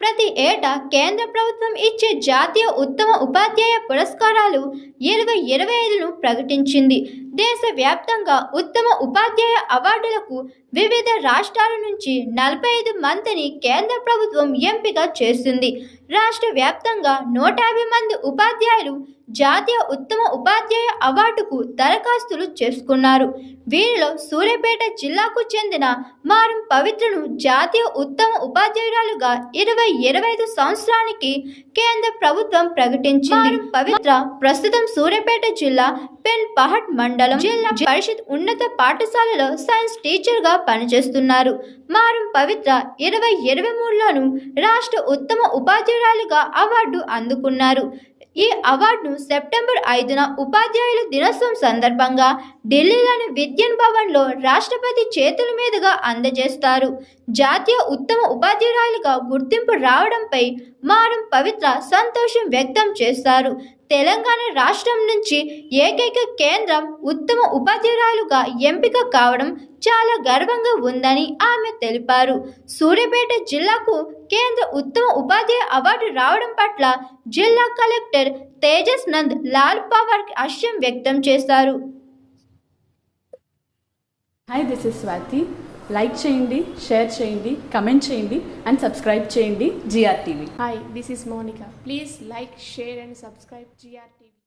ప్రతి ఏటా కేంద్ర ప్రభుత్వం ఇచ్చే జాతీయ ఉత్తమ ఉపాధ్యాయ పురస్కారాలు ఇరవై ఇరవై ఐదును ప్రకటించింది. దేశవ్యాప్తంగా ఉత్తమ ఉపాధ్యాయ అవార్డులకు వివిధ రాష్ట్రాల నుంచి నలభై ఐదు మందిని కేంద్ర ప్రభుత్వం ఎంపిక చేస్తుంది రాష్ట్ర వ్యాప్తంగా నూట యాభై మంది ఉపాధ్యాయులు జాతీయ ఉత్తమ ఉపాధ్యాయ అవార్డుకు దరఖాస్తులు చేసుకున్నారు. వీరిలో సూర్యాపేట జిల్లాకు చెందిన మారం పవిత్రను జాతీయ ఉత్తమ ఉపాధ్యాయురాలుగా ఇరవై ఇరవై ఐదు సంవత్సరానికి కేంద్ర ప్రభుత్వం ప్రకటించింది. మారం పవిత్ర ప్రస్తుతం సూర్యాపేట జిల్లా పెన్ పహట్ మండలం జిల్లా పరిషత్ ఉన్నత పాఠశాలలో సైన్స్ టీచర్గా పనిచేస్తున్నారు. మారం పవిత్ర ఇరవై ఇరవై మూడులోను రాష్ట్ర ఉత్తమ ఉపాధ్యాయురాలుగా అవార్డు అందుకున్నారు. ఈ అవార్డును సెప్టెంబర్ ఐదున ఉపాధ్యాయుల దినోత్సవం సందర్భంగా ఢిల్లీలోని విద్యన్ భవన్లో రాష్ట్రపతి చేతుల మీదుగా అందజేస్తారు. జాతీయ ఉత్తమ ఉపాధ్యాయులుగా గుర్తింపు రావడంపై మారం పవిత్ర సంతోషం వ్యక్తం చేస్తారు తెలంగాణ రాష్ట్రం నుంచి ఏకైక కేంద్రం ఉత్తమ ఉపాధ్యాయులుగా ఎంపిక కావడం చాలా గర్వంగా ఉందని ఆమె తెలిపారు. సూర్యాపేట జిల్లాకు కేంద్ర ఉత్తమ ఉపాధ్యాయ అవార్డు రావడం పట్ల జిల్లా కలెక్టర్ తేజస్ నంద్ లాల్ పవార్ హర్షం వ్యక్తం చేశారు hi this is Swathi like చేయండి షేర్ చేయండి కమెంట్ చేయండి అండ్ సబ్స్క్రైబ్ చేయండి GR TV Hi, this is Monica. Please like, share, and subscribe GRTV.